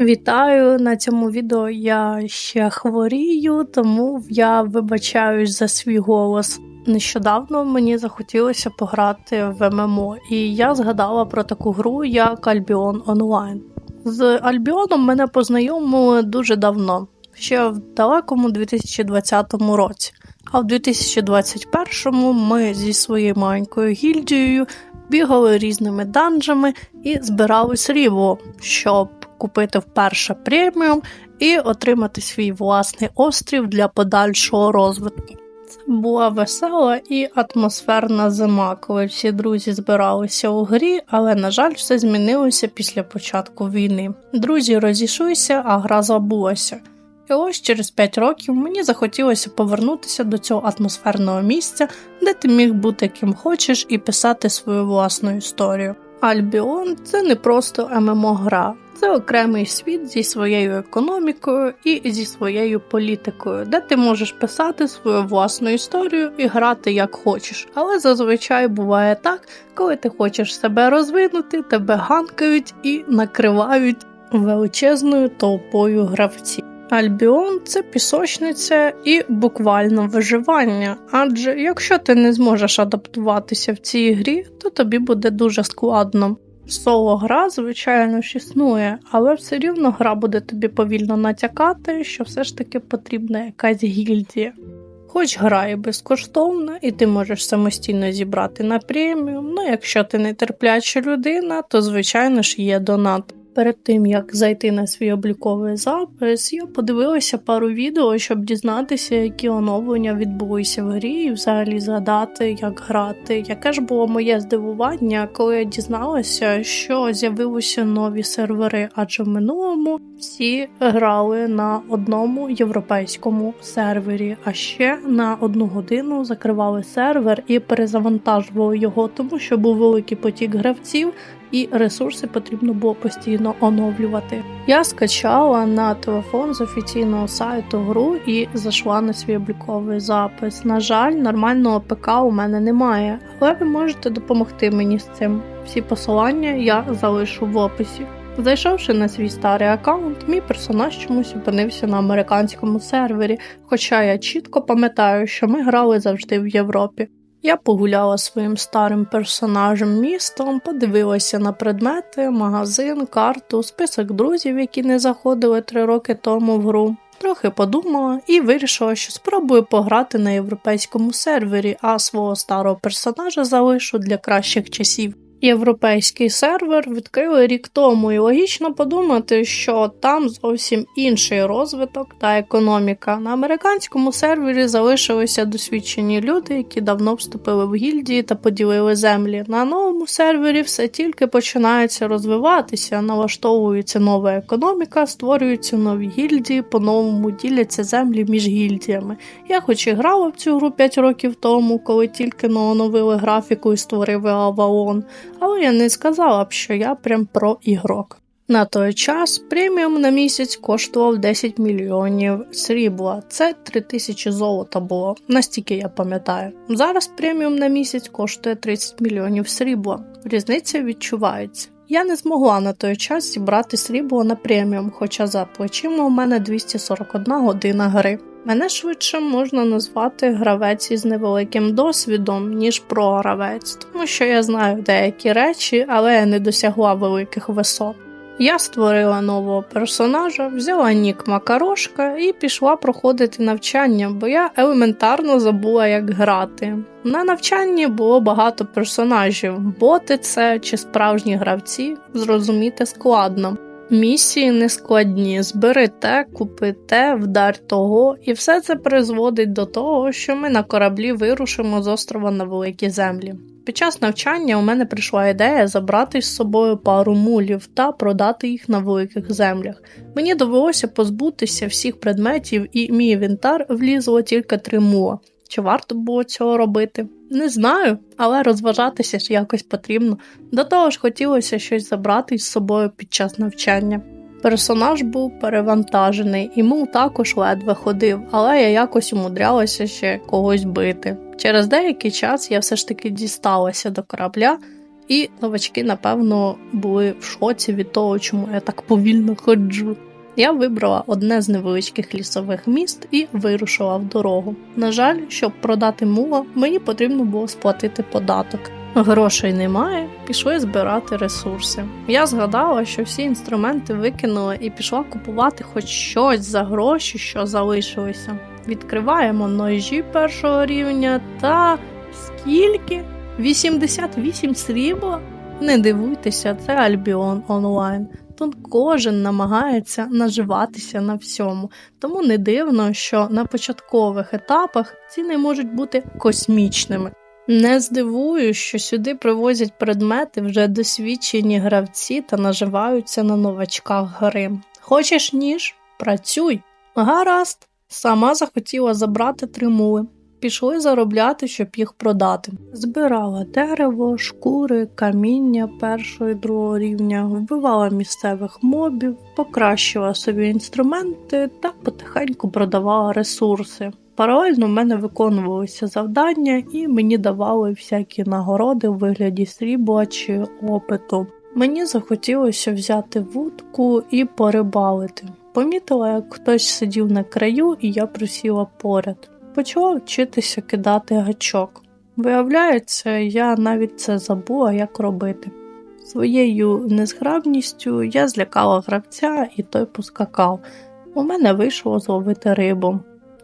Вітаю на цьому відео. Я ще хворію, тому я вибачаюсь за свій голос. Нещодавно мені захотілося пограти в ММО, і я згадала про таку гру, як Albion Online. З Альбіоном мене познайомили дуже давно, ще в далекому 2020 році. А в 2021 ми зі своєю маленькою гільдією бігали різними данжами і збирали срібло, щоб купити вперше преміум і отримати свій власний острів для подальшого розвитку. Це була весела і атмосферна зима, коли всі друзі збиралися у грі, але, на жаль, все змінилося після початку війни. Друзі розійшлися, а гра забулася. І ось через 5 років мені захотілося повернутися до цього атмосферного місця, де ти міг бути ким хочеш і писати свою власну історію. Альбіон це не просто ММО-гра, це окремий світ зі своєю економікою і зі своєю політикою, де ти можеш писати свою власну історію і грати як хочеш. Але зазвичай буває так, коли ти хочеш себе розвинути, тебе ганкають і накривають величезною толпою гравців. Альбіон це пісочниця і буквально виживання, адже якщо ти не зможеш адаптуватися в цій грі, то тобі буде дуже складно. Соло гра, звичайно, ж існує, але все рівно гра буде тобі повільно натякати, що все ж таки потрібна якась гільдія. Хоч гра і безкоштовна, і ти можеш самостійно зібрати на преміум, ну якщо ти нетерпляча людина, то звичайно ж є донат. Перед тим як зайти на свій обліковий запис, я подивилася пару відео, щоб дізнатися, які оновлення відбулися в грі, і взагалі згадати, як грати. Яке ж було моє здивування, коли я дізналася, що з'явилися нові сервери, адже в минулому всі грали на одному європейському сервері, а ще на одну годину закривали сервер і перезавантажували його, тому що був великий потік гравців і ресурси потрібно було постійно оновлювати. Я скачала на телефон з офіційного сайту гру і зайшла на свій обліковий запис. На жаль, нормального ПК у мене немає, але ви можете допомогти мені з цим. Всі посилання я залишу в описі. Зайшовши на свій старий аккаунт, мій персонаж чомусь опинився на американському сервері, хоча я чітко пам'ятаю, що ми грали завжди в Європі. Я погуляла своїм старим персонажем містом, подивилася на предмети, магазин, карту, список друзів, які не заходили три роки тому в гру. Трохи подумала і вирішила, що спробую пограти на європейському сервері, а свого старого персонажа залишу для кращих часів. Європейський сервер відкрили рік тому, і логічно подумати, що там зовсім інший розвиток та економіка. На американському сервері залишилися досвідчені люди, які давно вступили в гільдії та поділили землі. На новому сервері все тільки починається розвиватися, налаштовується нова економіка, створюються нові гільдії, по-новому діляться землі між гільдіями. Я хоч і грала в цю гру 5 років тому, коли тільки оновили графіку і створили Авалон але я не сказала б, що я прям про ігрок. На той час преміум на місяць коштував 10 мільйонів срібла, це 3 тисячі золота було, настільки я пам'ятаю. Зараз преміум на місяць коштує 30 мільйонів срібла. Різниця відчувається. Я не змогла на той час зібрати срібло на преміум, хоча за плечима у мене 241 година гри. Мене швидше можна назвати гравець із невеликим досвідом, ніж програвець, тому що я знаю деякі речі, але я не досягла великих висот. Я створила нового персонажа, взяла нік Макарошка і пішла проходити навчання, бо я елементарно забула, як грати. На навчанні було багато персонажів, боти це чи справжні гравці, зрозуміти складно. Місії нескладні, збери те, купи те, вдар того, і все це призводить до того, що ми на кораблі вирушимо з острова на великі землі. Під час навчання у мене прийшла ідея забрати з собою пару мулів та продати їх на великих землях. Мені довелося позбутися всіх предметів, і мій інвентар влізло тільки три мула. Чи варто було цього робити? Не знаю, але розважатися ж якось потрібно. До того ж, хотілося щось забрати з собою під час навчання. Персонаж був перевантажений, і мул також ледве ходив, але я якось умудрялася ще когось бити. Через деякий час я все ж таки дісталася до корабля І новачки, напевно, були в шоці від того, чому я так повільно ходжу. Я вибрала одне з невеличких лісових міст і вирушила в дорогу. На жаль, щоб продати муло, мені потрібно було сплатити податок. Грошей немає, пішли збирати ресурси. Я згадала, що всі інструменти викинула і пішла купувати хоч щось за гроші, що залишилися. Відкриваємо ножі першого рівня та скільки? 88 срібла? Не дивуйтеся, це Альбіон онлайн. Тут кожен намагається наживатися на всьому, тому не дивно, що на початкових етапах ціни можуть бути космічними. Не здивую, що сюди привозять предмети вже досвідчені гравці та наживаються на новачках гри. Хочеш ніж? Працюй. Гаразд, сама захотіла забрати три мули. Пішли заробляти, щоб їх продати. Збирала дерево, шкури, каміння першого і другого рівня, вбивала місцевих мобів, покращила собі інструменти та потихеньку продавала ресурси. Паралельно в мене виконувалися завдання, і мені давали всякі нагороди у вигляді срібла чи опиту. Мені захотілося взяти вудку і порибалити. Помітила, як хтось сидів на краю, і я присіла поряд. Почала вчитися кидати гачок. Виявляється, я навіть це забула, як робити. Своєю незграбністю я злякала гравця і той поскакав. У мене вийшло зловити рибу.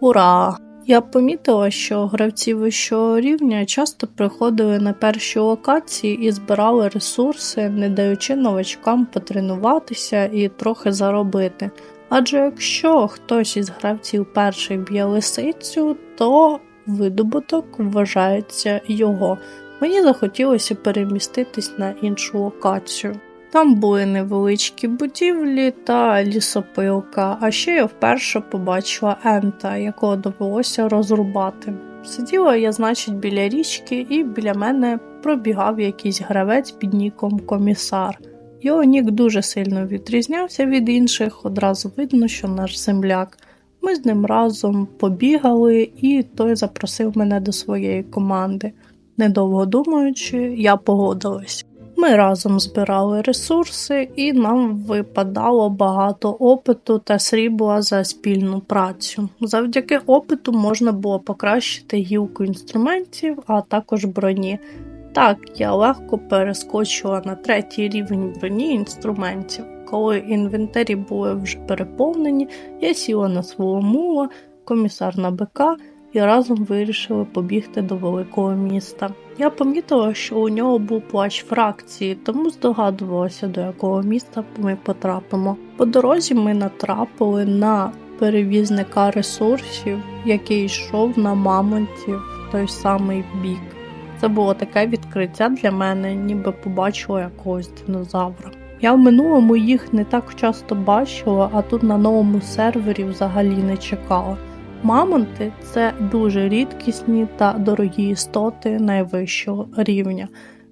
Ура! Я помітила, що гравці вищого рівня часто приходили на перші локації і збирали ресурси, не даючи новачкам потренуватися і трохи заробити. Адже якщо хтось із гравців перший б'є лисицю, то видобуток вважається його. Мені захотілося переміститись на іншу локацію. Там були невеличкі будівлі та лісопилка, а ще я вперше побачила ента, якого довелося розрубати. Сиділа я, значить, біля річки, і біля мене пробігав якийсь гравець під ніком комісар. Його нік дуже сильно відрізнявся від інших, одразу видно, що наш земляк. Ми з ним разом побігали, і той запросив мене до своєї команди. Недовго думаючи, я погодилась. Ми разом збирали ресурси, і нам випадало багато опиту та срібла за спільну працю. Завдяки опиту можна було покращити гілку інструментів, а також броні. Так, я легко перескочила на третій рівень броні інструментів. Коли інвентарі були вже переповнені, я сіла на свого мула, комісар на бика і разом вирішили побігти до великого міста. Я помітила, що у нього був плащ фракції, тому здогадувалася, до якого міста ми потрапимо. По дорозі ми натрапили на перевізника ресурсів, який йшов на мамонтів в той самий бік. Це було таке відкриття для мене, ніби побачила якогось динозавра. Я в минулому їх не так часто бачила, а тут на новому сервері взагалі не чекала. Мамонти це дуже рідкісні та дорогі істоти найвищого рівня.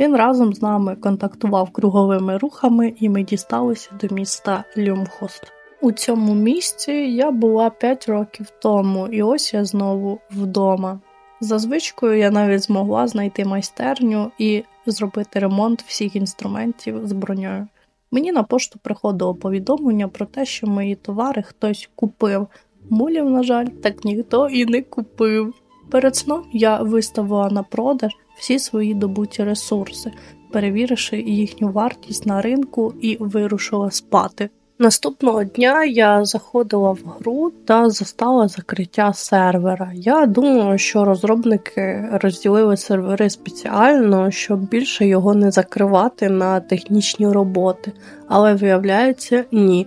Він разом з нами контактував круговими рухами, і ми дісталися до міста Люмхост. У цьому місці я була 5 років тому, і ось я знову вдома. За звичкою я навіть змогла знайти майстерню і зробити ремонт всіх інструментів з броньою. Мені на пошту приходило повідомлення про те, що мої товари хтось купив. Мулів, на жаль, так ніхто і не купив. Перед сном я виставила на продаж всі свої добуті ресурси, перевіривши їхню вартість на ринку і вирушила спати. Наступного дня я заходила в гру та застала закриття сервера. Я думала, що розробники розділили сервери спеціально, щоб більше його не закривати на технічні роботи, але виявляється, ні.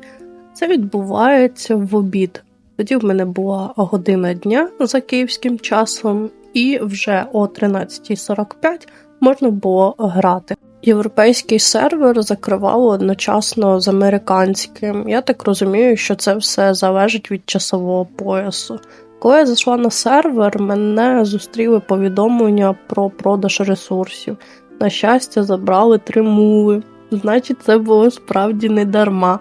Це відбувається в обід. Тоді в мене була година дня за київським часом, і вже о 13.45 можна було грати. Європейський сервер закривало одночасно з американським. Я так розумію, що це все залежить від часового поясу. Коли я зайшла на сервер, мене зустріли повідомлення про продаж ресурсів. На щастя, забрали три мули. Значить, це було справді не дарма.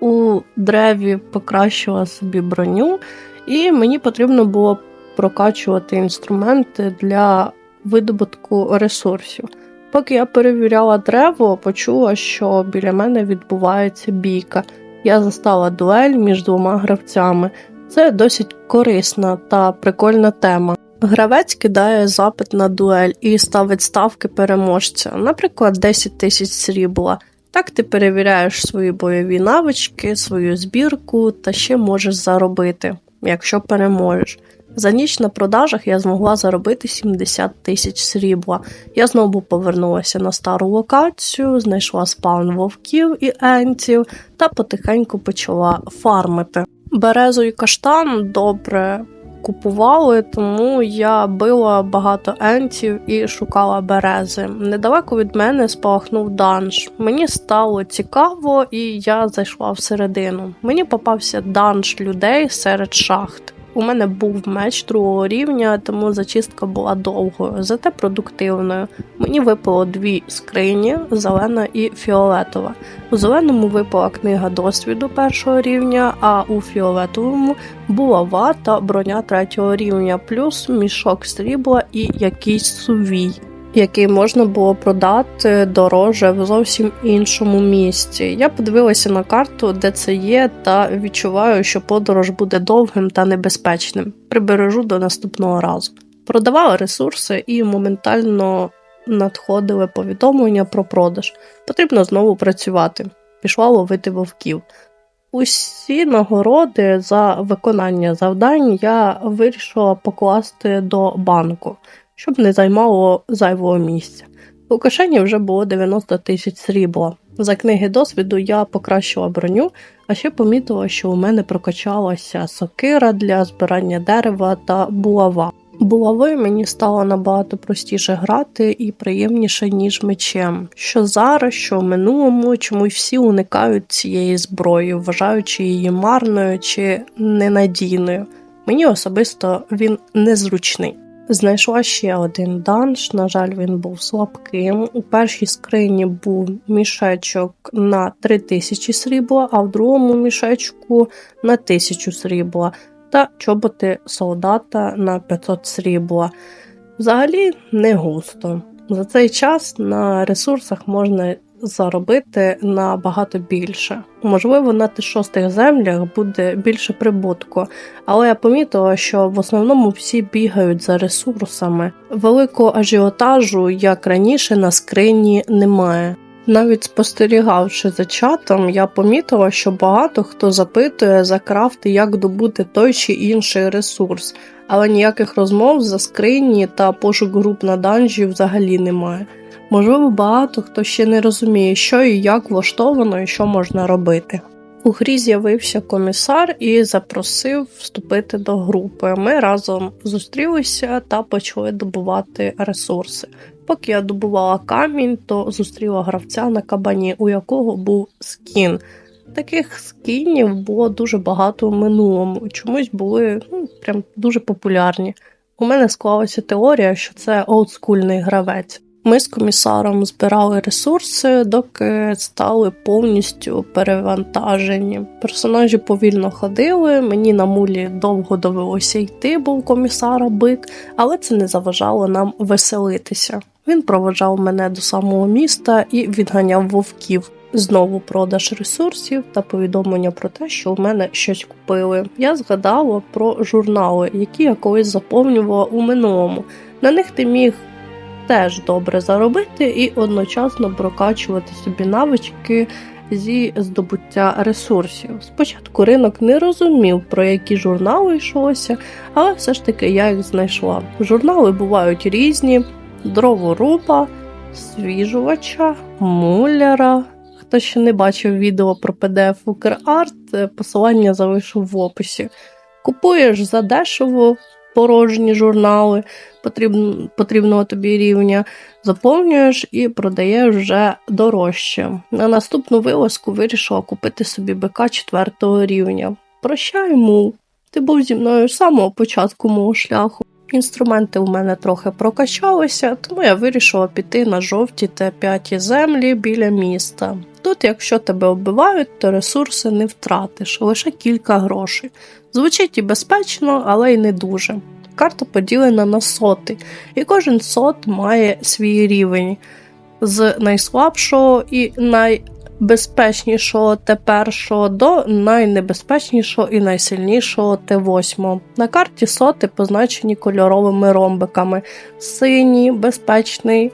У древі покращила собі броню, і мені потрібно було прокачувати інструменти для видобутку ресурсів. Поки я перевіряла древо, почула, що біля мене відбувається бійка. Я застала дуель між двома гравцями. Це досить корисна та прикольна тема. Гравець кидає запит на дуель і ставить ставки переможця, наприклад, 10 тисяч срібла. Так ти перевіряєш свої бойові навички, свою збірку та ще можеш заробити, якщо переможеш. За ніч на продажах я змогла заробити 70 тисяч срібла. Я знову повернулася на стару локацію, знайшла спаун вовків і енців та потихеньку почала фармити. Березу і каштан добре купували, тому я била багато ентів і шукала берези. Недалеко від мене спалахнув данж. Мені стало цікаво, і я зайшла всередину. Мені попався данж людей серед шахт. У мене був меч другого рівня, тому зачистка була довгою, зате продуктивною. Мені випало дві скрині зелена і фіолетова. У зеленому випала книга досвіду першого рівня, а у фіолетовому булава та броня третього рівня, плюс мішок срібла і якийсь сувій який можна було продати дороже в зовсім іншому місці. Я подивилася на карту, де це є, та відчуваю, що подорож буде довгим та небезпечним. Прибережу до наступного разу. Продавала ресурси і моментально надходили повідомлення про продаж. Потрібно знову працювати. Пішла ловити вовків. Усі нагороди за виконання завдань я вирішила покласти до банку щоб не займало зайвого місця. У кишені вже було 90 тисяч срібла. За книги досвіду я покращила броню, а ще помітила, що у мене прокачалася сокира для збирання дерева та булава. Булавою мені стало набагато простіше грати і приємніше, ніж мечем. Що зараз, що в минулому чомусь всі уникають цієї зброї, вважаючи її марною чи ненадійною. Мені особисто він незручний. Знайшла ще один данж, на жаль, він був слабким. У першій скрині був мішечок на 3000 срібла, а в другому мішечку на 1000 срібла та чоботи солдата на 500 срібла. Взагалі не густо. За цей час на ресурсах можна заробити набагато більше. Можливо, на тих шостих землях буде більше прибутку, але я помітила, що в основному всі бігають за ресурсами. Великого ажіотажу, як раніше, на скрині немає. Навіть спостерігавши за чатом, я помітила, що багато хто запитує за крафти, як добути той чи інший ресурс, але ніяких розмов за скрині та пошук груп на данжі взагалі немає. Можливо, багато хто ще не розуміє, що і як влаштовано і що можна робити. У грі з'явився комісар і запросив вступити до групи. Ми разом зустрілися та почали добувати ресурси. Поки я добувала камінь, то зустріла гравця на кабані, у якого був скін. Таких скінів було дуже багато в минулому, чомусь були ну, прям дуже популярні. У мене склалася теорія, що це олдскульний гравець. Ми з комісаром збирали ресурси, доки стали повністю перевантажені. Персонажі повільно ходили, мені на мулі довго довелося йти, бо у комісара бик, але це не заважало нам веселитися. Він проводжав мене до самого міста і відганяв вовків. Знову продаж ресурсів та повідомлення про те, що в мене щось купили. Я згадала про журнали, які я колись заповнювала у минулому. На них ти міг теж добре заробити і одночасно прокачувати собі навички зі здобуття ресурсів. Спочатку ринок не розумів, про які журнали йшлося, але все ж таки я їх знайшла. Журнали бувають різні: дроворуба, свіжувача, муляра. Хто ще не бачив відео про PDF UkrArt, посилання залишу в описі. Купуєш за дешево порожні журнали потрібно, потрібного тобі рівня, заповнюєш і продаєш вже дорожче. На наступну вилазку вирішила купити собі БК 4 рівня. Прощай, мул, ти був зі мною з самого початку мого шляху. Інструменти у мене трохи прокачалися, тому я вирішила піти на жовті та п'яті землі біля міста. Тут, якщо тебе вбивають, то ресурси не втратиш, лише кілька грошей. Звучить і безпечно, але й не дуже. Карта поділена на соти, і кожен сот має свій рівень. з найслабшого і найбезпечнішого Т1 до найнебезпечнішого і найсильнішого Т8. На карті соти позначені кольоровими ромбиками. Синій, безпечний.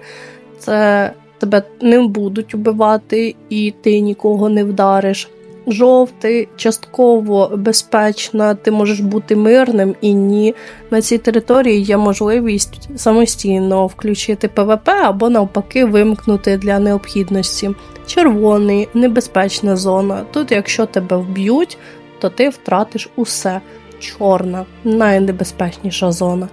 Це тебе не будуть убивати, і ти нікого не вдариш. Жовтий, частково безпечна, ти можеш бути мирним і ні. На цій території є можливість самостійно включити ПВП або навпаки вимкнути для необхідності. Червоний, небезпечна зона. Тут, якщо тебе вб'ють, то ти втратиш усе. Чорна, найнебезпечніша зона.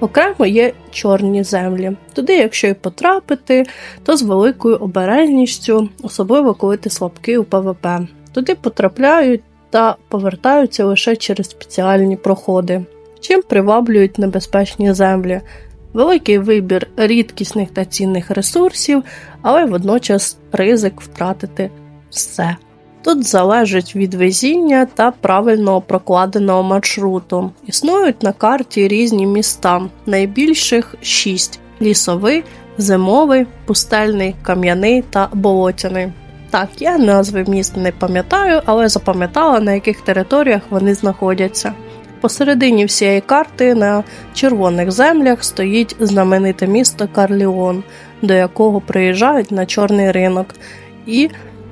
Окремо є чорні землі. Туди, якщо й потрапити, то з великою обережністю, особливо коли ти слабкий у ПВП. Туди потрапляють та повертаються лише через спеціальні проходи, чим приваблюють небезпечні землі, великий вибір рідкісних та цінних ресурсів, але водночас ризик втратити все. Тут залежить від везіння та правильного прокладеного маршруту. Існують на карті різні міста, найбільших шість: лісовий, зимовий, пустельний, кам'яний та болотяний. Так, я назви міст не пам'ятаю, але запам'ятала, на яких територіях вони знаходяться. Посередині всієї карти на червоних землях стоїть знамените місто Карліон, до якого приїжджають на чорний ринок, і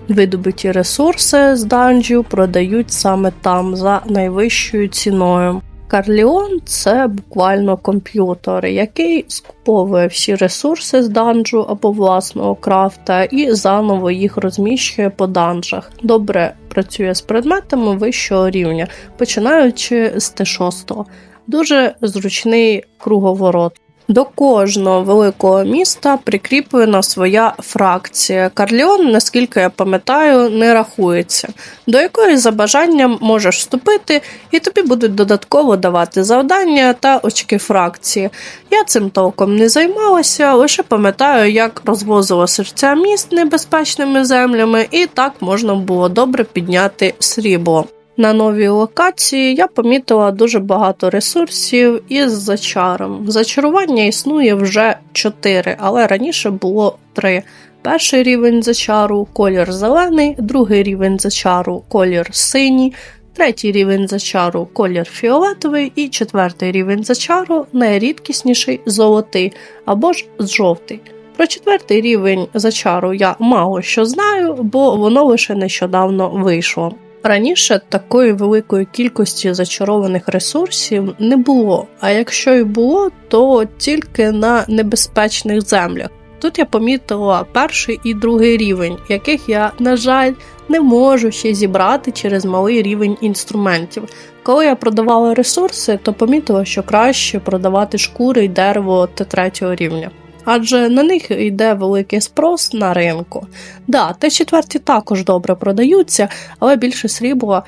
видобуті ресурси з данжів продають саме там за найвищою ціною. Карліон це буквально комп'ютер, який скуповує всі ресурси з данжу або власного крафта і заново їх розміщує по данжах. Добре працює з предметами вищого рівня, починаючи з Т6. Дуже зручний круговорот. До кожного великого міста прикріплена своя фракція. Карліон, наскільки я пам'ятаю, не рахується, до якої за бажанням можеш вступити, і тобі будуть додатково давати завдання та очки фракції. Я цим толком не займалася, лише пам'ятаю, як розвозила серця міст небезпечними землями, і так можна було добре підняти срібло. На новій локації я помітила дуже багато ресурсів із зачаром. Зачарування існує вже 4, але раніше було 3. Перший рівень зачару колір зелений, другий рівень зачару колір синій, третій рівень зачару колір фіолетовий і четвертий рівень зачару найрідкісніший золотий або ж жовтий. Про четвертий рівень зачару я мало що знаю, бо воно лише нещодавно вийшло. Раніше такої великої кількості зачарованих ресурсів не було, а якщо й було, то тільки на небезпечних землях. Тут я помітила перший і другий рівень, яких я, на жаль, не можу ще зібрати через малий рівень інструментів. Коли я продавала ресурси, то помітила, що краще продавати шкури й дерево Т3 рівня адже на них йде великий спрос на ринку. Да, Т4 також добре продаються, але більше срібла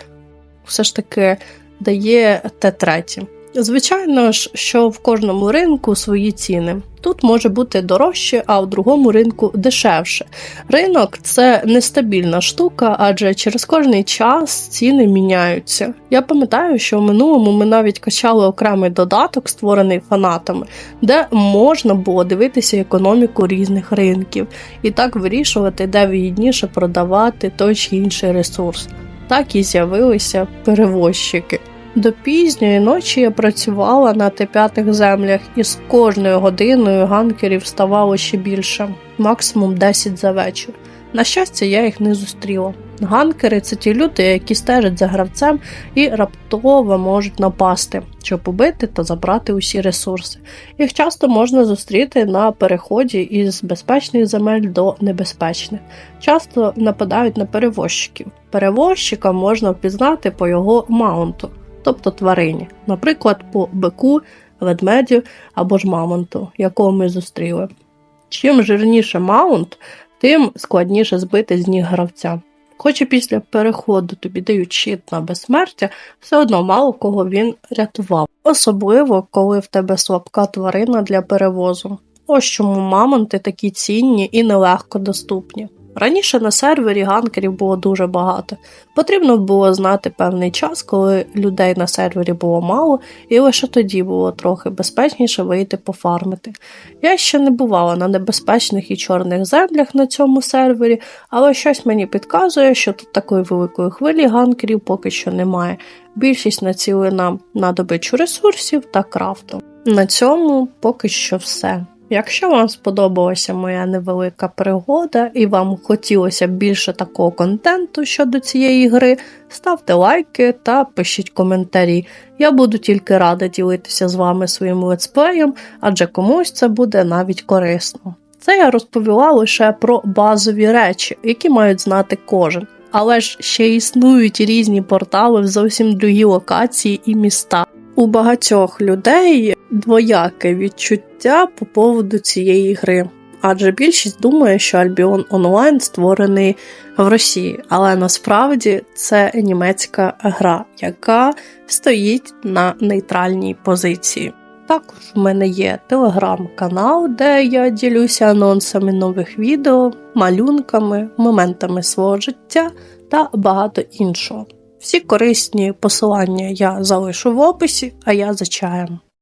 все ж таки дає Т3. Звичайно ж, що в кожному ринку свої ціни. Тут може бути дорожче, а в другому ринку дешевше. Ринок це нестабільна штука, адже через кожний час ціни міняються. Я пам'ятаю, що в минулому ми навіть качали окремий додаток, створений фанатами, де можна було дивитися економіку різних ринків і так вирішувати, де вигідніше продавати той чи інший ресурс. Так і з'явилися перевозчики. До пізньої ночі я працювала на Т5 землях, і з кожною годиною ганкерів ставало ще більше, максимум 10 за вечір. На щастя, я їх не зустріла. Ганкери це ті люди, які стежать за гравцем і раптово можуть напасти, щоб убити та забрати усі ресурси. Їх часто можна зустріти на переході із безпечних земель до небезпечних. Часто нападають на перевозчиків. Перевозчика можна впізнати по його маунту тобто тварині, наприклад, по бику, ведмедю або ж мамонту, якого ми зустріли. Чим жирніше маунт, тим складніше збити з ніг гравця. Хоч і після переходу тобі дають щит на безсмертя, все одно мало кого він рятував, особливо коли в тебе слабка тварина для перевозу. Ось чому мамонти такі цінні і нелегко доступні. Раніше на сервері ганкерів було дуже багато. Потрібно було знати певний час, коли людей на сервері було мало, і лише тоді було трохи безпечніше вийти пофармити. Я ще не бувала на небезпечних і чорних землях на цьому сервері, але щось мені підказує, що тут такої великої хвилі ганкерів поки що немає. Більшість націлена на добичу ресурсів та крафту. На цьому поки що все. Якщо вам сподобалася моя невелика пригода і вам хотілося більше такого контенту щодо цієї гри, ставте лайки та пишіть коментарі. Я буду тільки рада ділитися з вами своїм летсплеєм, адже комусь це буде навіть корисно. Це я розповіла лише про базові речі, які мають знати кожен. Але ж ще існують різні портали в зовсім другі локації і міста. У багатьох людей двояке відчуття по поводу цієї гри. Адже більшість думає, що Albion Online створений в Росії, але насправді це німецька гра, яка стоїть на нейтральній позиції. Також у мене є телеграм-канал, де я ділюся анонсами нових відео, малюнками, моментами свого життя та багато іншого. Всі корисні посилання я залишу в описі, а я за чаєм.